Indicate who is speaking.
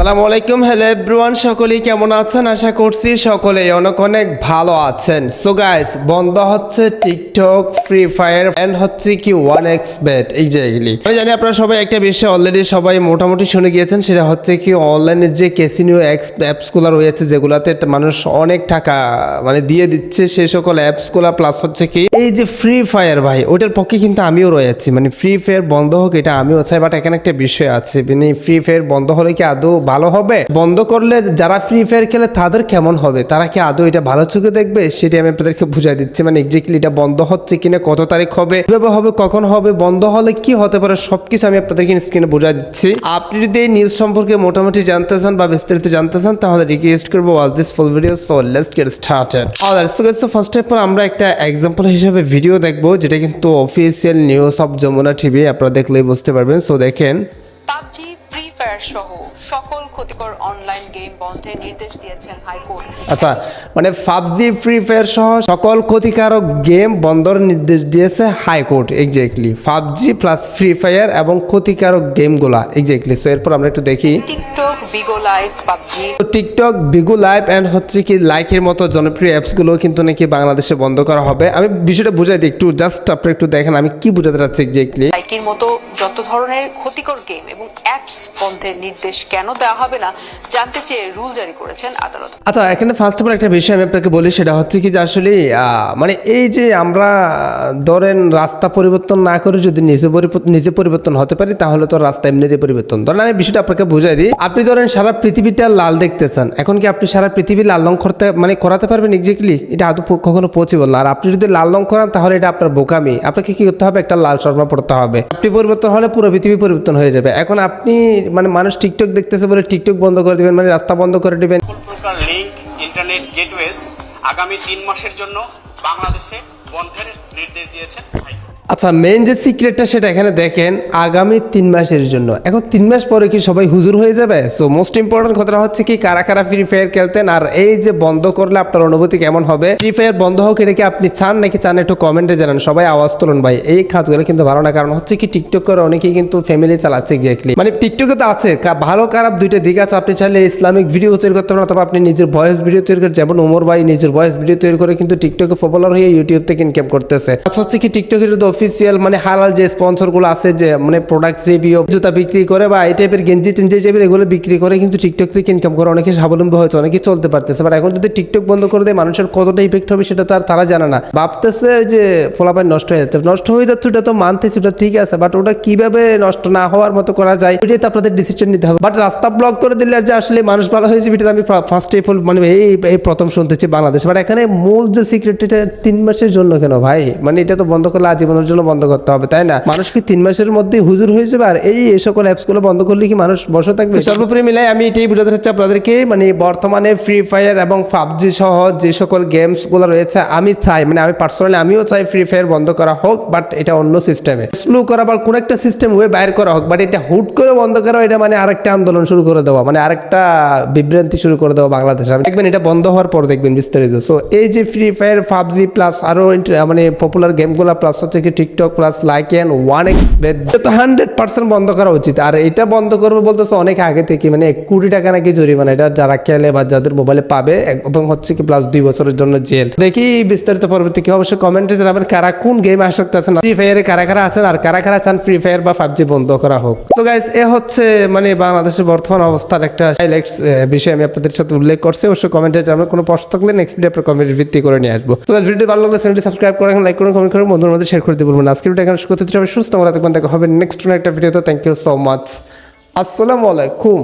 Speaker 1: আসসালামু আলাইকুম। Hello everyone সকলেই কেমন আছেন? আশা করছি সকলেই অনেক অনেক ভালো আছেন। সো গাইস বন্ধ হচ্ছে টিকটক ফ্রি ফায়ার এন্ড হচ্ছে কি ওয়ান এক্স বেট এই যে এগুলি। আমি জানি আপনারা সবাই একটা বিষয় অলরেডি সবাই মোটামুটি শুনে গিয়েছেন, সেটা হচ্ছে কি অনলাইনে যে অ্যাপস অ্যাপসগুলো রয়েছে, যেগুলাতে মানুষ অনেক টাকা মানে দিয়ে দিচ্ছে সেই সকল অ্যাপসগুলো প্লাস হচ্ছে কি এই যে ফ্রি ফায়ার ভাই, ওটার পক্ষে কিন্তু আমিও রয়েছি মানে ফ্রি ফায়ার বন্ধ হোক, এটা আমিও চাই বাট এখানে একটা বিষয় আছে। মানে ফ্রি ফায়ার বন্ধ হলে কি আদৌ ভালো হবে? বন্ধ করলে যারা ফ্রি ফায়ার খেলে তাদের কেমন হবে? তারা কি আদৌ এটা ভালো চোখে দেখবে? সেটা আমি আপনাদেরকে বুঝাই দিচ্ছি। মানে এক্স্যাক্টলি এটা বন্ধ হচ্ছে কিনা, কত তারিখ হবে, কীভাবে হবে, কখন হবে, বন্ধ হলে কি হতে পারে, সবকিছু আমি আপনাদেরকে স্ক্রিনে বুঝাই দিচ্ছি। আপনি যদি এই নিউজ সম্পর্কে মোটামুটি জানতে চান বা বিস্তারিত জানতে চান, তাহলে রিকোয়েস্ট করব watch this full video so let's get started alright so guys first all আমরা একটা এক্সাম্পল হিসেবে ভিডিও দেখব, যেটা কিন্তু official news of Jamuna TV আপনারা দেখলেই বুঝতে পারবেন। সো দেখেন।
Speaker 2: পাবজি ফ্রি ফায়ার সহ সকল ক্ষতিকর অনলাইন গেম বন্ধের নির্দেশ দিয়েছেন হাইকোর্ট।
Speaker 1: আচ্ছা মানে পাবজি ফ্রি ফায়ার সহ সকল ক্ষতিকারক গেম বন্ধর নির্দেশ দিয়েছে high court exactly PUBG plus free fire এবং ক্ষতিকারক গেমগুলা এক্স্যাক্টলি সো এরপর আমরা একটু দেখি।
Speaker 2: TikTok Bigo live PUBG.
Speaker 1: তো টিকটক বিগু লাইভ অ্যান্ড হচ্ছে কি লাইকের মতো জনপ্রিয় অ্যাপসগুলো কিন্তু নাকি বাংলাদেশে বন্ধ করা হবে। আমি বিষয়টা বুঝাই দিই একটু জাস্ট আপনারা একটু দেখেন আমি কি বুঝাতে চাচ্ছি এক্স্যাক্টলি
Speaker 2: লাইকের মতো যত ধরনের ক্ষতিকর গেম এবং অ্যাপস বন্ধের নির্দেশ কেন দেওয়া হবে না। জানতে চেয়ে রুল জারি করেছেন আদালত।
Speaker 1: আচ্ছা এখানে ফার্স্ট অফ একটা বিষয় আমি আপনাকে বলি, সেটা হচ্ছে কি যে আসলে মানে এই যে আমরা ধরেন রাস্তা পরিবর্তন না করে যদি নিজে নিজে পরিবর্তন হতে পারি, তাহলে তো রাস্তা এমনিতে পরিবর্তন। ধরেন আমি বিষয়টা আপনাকে বুঝাই দিই। আপনি ধরেন সারা পৃথিবীটা লাল দেখতেছেন। এখন কি আপনি সারা পৃথিবী লাল রং করতে মানে করাতে পারবেন এক্স্যাক্টলি এটা আদৌ কখনো পসিবল না। আর আপনি যদি লাল রং করান, তাহলে এটা আপনার বোকামি। আপনাকে কি করতে হবে? একটা লাল শর্মা পড়তে হবে। আপনি পরিবর্তন হলে পুরো পৃথিবী পরিবর্তন হয়ে যাবে। এখন আপনি মানে মানুষ টিকটক দেখতেছে বলে টিকটক বন্ধ করে দিবেন মানে রাস্তা বন্ধ করে দিবেন।
Speaker 3: প্রকার লিংক ইন্টারনেট গেটওয়েজ আগামী তিন মাসের জন্য বাংলাদেশে বন্ধের নির্দেশ দিয়েছেন হাইকোর্ট।
Speaker 1: আচ্ছা মেন যে সিক্রেটটা সেটা এখানে দেখেন, আগামী তিন মাসের জন্য। এখন তিন মাস পরে কি সবাই হুজুর হয়ে যাবে? সো মোস্ট ইম্পর্টেন্ট কথাটা হচ্ছে কি, কারা কারা ফ্রি ফায়ার খেলতেন? আর এই যে বন্ধ করলে আপনার অনুভূতি কেমন হবে? ফ্রি ফায়ার বন্ধ হোক, এটা কি আপনি চান? নাকি চান একটু কমেন্টে জানান। সবাই আওয়াজ তুলুন ভাই। এই কাজগুলো কিন্তু ভালো না, কারণ হচ্ছে কি টিকটক করে অনেকেই কিন্তু ফ্যামিলি চালাচ্ছে এক্স্যাক্টলি মানে টিকটকে তো আছে ভালো, খারাপ দুইটা দিক আছে। আপনি চাইলে ইসলামিক ভিডিও তৈরি করতে পারেন, অথবা আপনি নিজের ভয়েস ভিডিও তৈরি করে, যেমন ওমর ভাই নিজের ভয়েস ভিডিও তৈরি করে কিন্তু টিকটকে পপুলার হয়ে ইউটিউব থেকে ইনকাম করতেছে। হচ্ছে কি টিকটকের অফিসিয়াল মানে হালাল যে স্পন্সরগুলো আছে যে মানে প্রোডাক্ট রিভিউ জুতা বিক্রি করে বা এই টাইপের গেঞ্জি টেঞ্জি টাইপের এগুলো বিক্রি করে কিন্তু টিকটক থেকে ইনকাম করে অনেকে স্বাবলম্বী হয়েছে, অনেকে চলতে পারতেছে। বাট এখন যদি টিকটক বন্ধ করে দেয়, মানুষের কতটা ইফেক্ট হবে সেটা তো আর তারা জানে না। ভাবতেছে যে ফলাফল নষ্ট হয়ে যাচ্ছে। নষ্ট হয়ে যাচ্ছে ওটা তো মানতেছি, ওটা ঠিক আছে বাট ওটা কীভাবে নষ্ট না হওয়ার মতো করা যায় ওইটাই তো আপনাদের ডিসিশন নিতে হবে। বাট রাস্তা ব্লক করে দিলে যে আসলে মানুষ ভালো হয়েছে এটা আমি ফার্স্ট অফ মানে এই এই প্রথম শুনতেছি বাংলাদেশ। বাট এখানে মূল যে সিক্রেট এটা তিন মাসের জন্য কেন ভাই? মানে এটা তো বন্ধ করলে আজীবনের জন্য বন্ধ করতে হবে, তাই না? মানুষ কি তিন মাসের মধ্যে হুজুর হয়ে যাবে? আর এই সকল অ্যাপসগুলো বন্ধ করলে কি মানুষ বসে থাকবে? সর্বোপরি মিলাই আমি এটাই বুঝাতে চাচ্ছি আপনাদেরকে মানে বর্তমানে ফ্রি ফায়ার এবং পাবজি সহ যে সকল গেমসগুলো রয়েছে, আমি চাই মানে আমি পার্সোনালি আমিও চাই ফ্রি ফায়ার বন্ধ করা হোক বাট এটা অন্য সিস্টেমে স্লো করা বা কোন একটা সিস্টেম ওয়ে বাইর করা হোক বাট এটা হুট করে বন্ধ করা, এটা মানে আরেকটা আন্দোলন শুরু করে দেওয়া মানে আরেকটা বিভ্রান্তি শুরু করে দেওয়া বাংলাদেশে। আমি দেখবেন এটা বন্ধ হওয়ার পর দেখবেন বিস্তারিত। সো এই যে ফ্রি ফায়ার পাবজি প্লাস আরও মানে পপুলার গেমগুলো প্লাস হচ্ছে কি TikTok plus like and one X hundred percent বন্ধ করা উচিত। আর এটা বন্ধ করবে বলতেছে অনেক আগে থেকে মানে এক কোটি টাকা নাকি জরিমানা। এটা যারা খেলে বা যাদের মোবাইলে পাবে এবং হচ্ছে কি প্লাস দুই বছরের জন্য জেল দেখি বিস্তারিত পরবর্তী কি অবশ্যই কমেন্টে জানাবেন কারা কোন গেম আসক্ত আছেন। ফ্রি ফায়ারে কারা কারা আছেন, আর কারা কারা চান ফ্রি ফায়ার বা পাবজি বন্ধ করা হোক। তো গাইস এ হচ্ছে মানে বাংলাদেশের বর্তমান অবস্থার একটা হাইলাইটস বিষয় আমি আপনাদের সাথে উল্লেখ করছি। অবশ্যই কমেন্টে জানাবেন, কোনো প্রশ্ন থাকলে নেক্সট ভিডিও আপনার কমেন্টের ভিত্তি করে নিয়ে আসব। তো ভিডিও ভালো লাগলে চ্যানেলটি সাবস্ক্রাইব করে লাইক করুন কমেন্ট করুন বন্ধুদের মধ্যে শেয়ার করে দিয়ে বলবেন আজকের ভিডিও এখানে করতে চাই। সুস্থ আমরা দেখবেন দেখা হবে নেক্সট একটা ভিডিওতে থ্যাংক ইউ সো মাচ আসসালামু আলাইকুম।